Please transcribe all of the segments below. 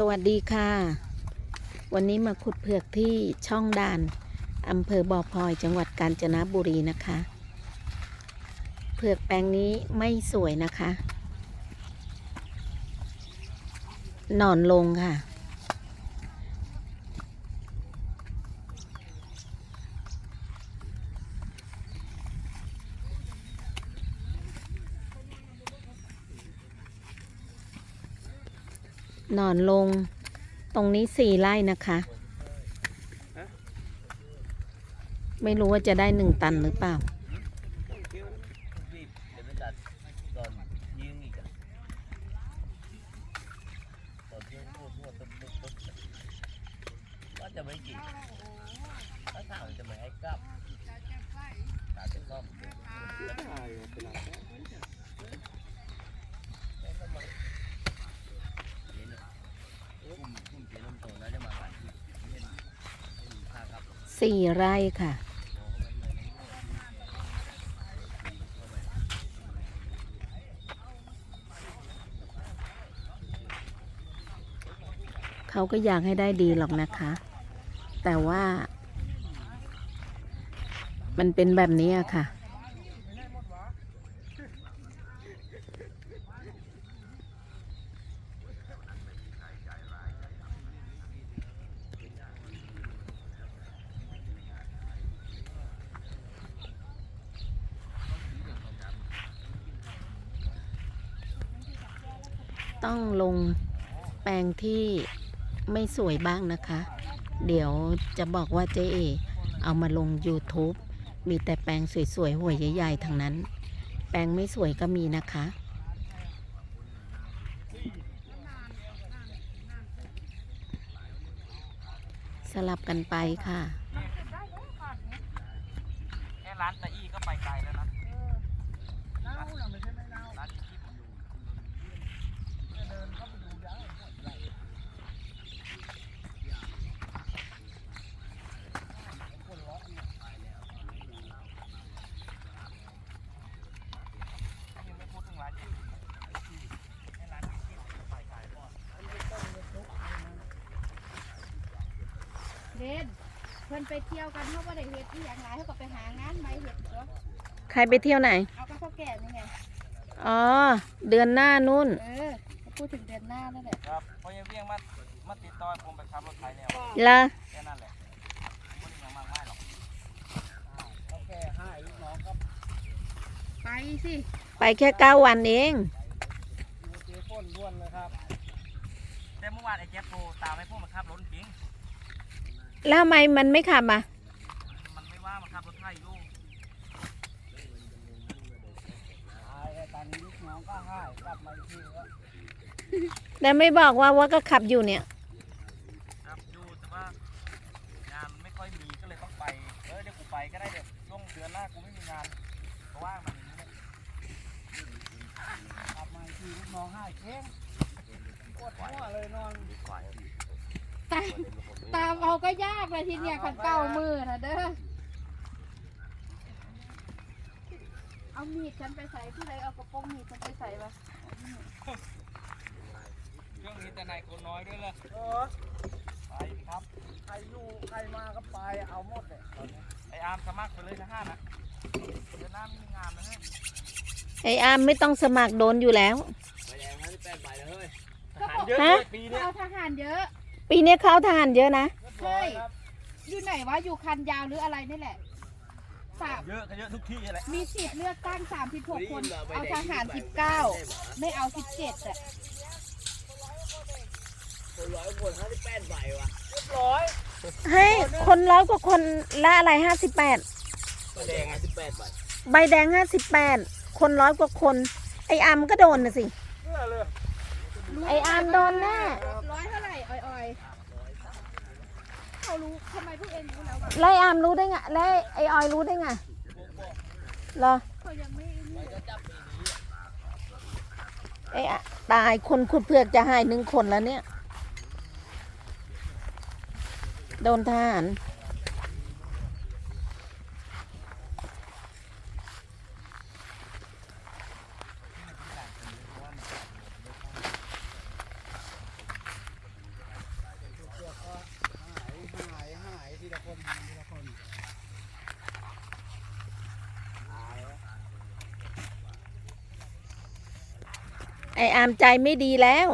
สวัสดีค่ะ วันนี้มาขุดเผือกที่ช่องด่านอำเภอบ่อพลอยจังหวัดกาญจนบุรีนะคะ เผือกแปลงนี้ไม่สวยนะคะนอนลงค่ะ นอนลง ตรงนี้สี่ไร่นะคะ ไม่รู้ว่าจะได้หนึ่งตันหรือเปล่ารีบเดี๋ยวมันดัดตอนยิงอีกอะตอนที่พูดพูดตุ๊บตุ๊บตุ๊บว่าจะไม่กินถ้าถามจะไม่ให้กลับตาจะซ่อมกลุ่มกลุ่มเจริญโตน่าจะมากันที่เห็นเห็นพากลับ สี่ไร่ค่ะ เขาก็อยากให้ได้ดีหรอกนะคะ แต่ว่า มันเป็นแบบนี้อะค่ะ ต้องลงแปลงที่ไม่สวยบ้างนะคะ เดี๋ยวจะบอกว่าเจ๊เอเอามาลง YouTube มีแต่แปลงสวยๆหัวใหญ่ๆทั้งนั้น แปลงไม่สวยก็มีนะคะสลับกันไปค่ะแค่ร้านตะอี้ก็ไปไกลแล้วนะร้านที่คิดมันอยู่ยังไม่พูดถึงร้านที่แค่ร้านที่คิดก็ไปไกลแล้ว เด่นเพิ่นไปเที่ยวกันเขาบ่ได้เฮ็ดที่อย่างไรเขาก็ไปหางานใหม่เฮ็ดตัวใครไปเที่ยวไหน เอากับพ่อแก่นี่ไงอ๋อ เดือนหน้านู่น เออพูดถึงเดือนหน้านั่นแหละครับเพราะยังเวียงมามาติดต่อให้ผมไปขับรถไถแล้วละแค่นั้นแหละไม่ได้ยังมากมายหรอกเขาแค่ให้ลูกน้องก็ไปสิไปแค่เก้าวันเองเจ๊ป้นล้วนเลยครับแต่เมื่อวานไอ้แจ๊คโทรตามให้พวกมันขับรถจริง แล้วทำไมมันไม่ขับอะมันไม่ว่ามันขับรถไถอยู่ไอ้ตอนนี้ลูกน้องก็ให้กลับมาอีกทีก็แล้วไม่บอกว่าว่าก็ขับอยู่เนี่ยครับอยู่แต่ว่างานไม่ค่อยมีก็เลยต้องไปเออเดี๋ยวกูไปก็ได้เดี๋ยวช่วงเดือนหน้ากูไม่มีงานเพราะว่ามันอย่างนี้เลยกลับมาอีกทีลูกน้องให้เก่งปวดหัวเลยนอน ตาม ตามเอาก็ยากเลยทีเนี้ยขันเก้ามือนะเด้อ เอามีดฉันไปใส่ที่ไหนเอากระโปรงมีดฉันไปใส่ปะเรื่องนี้แต่นายคนน้อยด้วยเลยเออไปครับ ใครอยู่ใครมาก็ไปเอาหมดเลยไออาร์มสมัครไปเลยนะห้านะเดือนหน้าไม่มีงานนะเฮ้ยไออามไม่ต้องสมัครโดนอยู่แล้วไปแดงห้าสิบแปดใบแล้วเฮ้ยก็บอกเยอะฮะด้วยปีเนี้ยเอาทหารเยอะ ปีนี้เข้าทหารเยอะนะเรียบร้อยครับอยู่ไหนวะอยู่คันยาวหรืออะไรนี่แหละสามเยอะก็เยอะทุกที่แหละมีสิทธิ์เลือกตั้ง36คน เอาทหาร19ไม่เอา17อะร้อยคนห้าสิบแปดใบวะเรียบร้อยให้คนร้อยกว่าคนละอะไรห้าสิบแปดใบแดงห้าสิบแปดใบใบแดงห้าสิบแปดคนร้อยกว่าคน ไออามก็โดนนะสิเพื่อเลย ไออามโดนแน่ร้อยเท่าไหร่อ่อยๆเขารู้ทำไมพวกเองรู้แล้ววะแล้วไออามรู้ได้ไงแล้วไอออยรู้ได้ไงเหรอเขายังไม่นี่ไออะตายคนขุดเผือกจะหายหนึ่งคนแล้วเนี่ย โดนทหาร ไออามใจไม่ดีแล้ว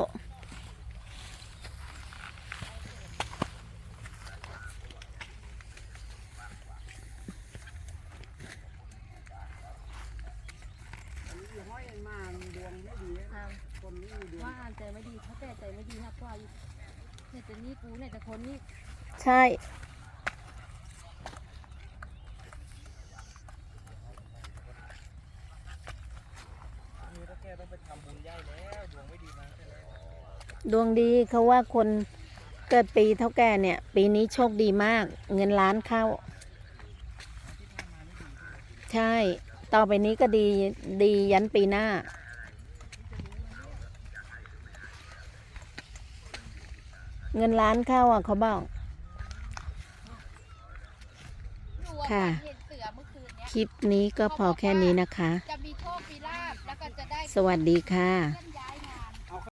ว่าอ่านใจไม่ดีถ้าแต่ใจไม่ดีหนักกว่าอยู่เนี่ยจะนี่กูเนี่ยจะคนนี่ใช่ นี่ถ้าแกต้องไปทำบุญใหญ่แล้วดวงไม่ดีมาใช่ไหมดวงดีเขาว่าคนเกิดปีเท่าแก่เนี่ย ปีนี้โชคดีมาก เงินล้านเข้า ใช่ ต่อไปนี้ก็ดีดียันปีหน้า เงินล้านเข้าอะเขาบอกหนูว่าค่ะเห็นเสือเมื่อคืนเนี้ยคลิปนี้ก็พอแค่นี้นะคะ จะมีโชค สวัสดีค่ะ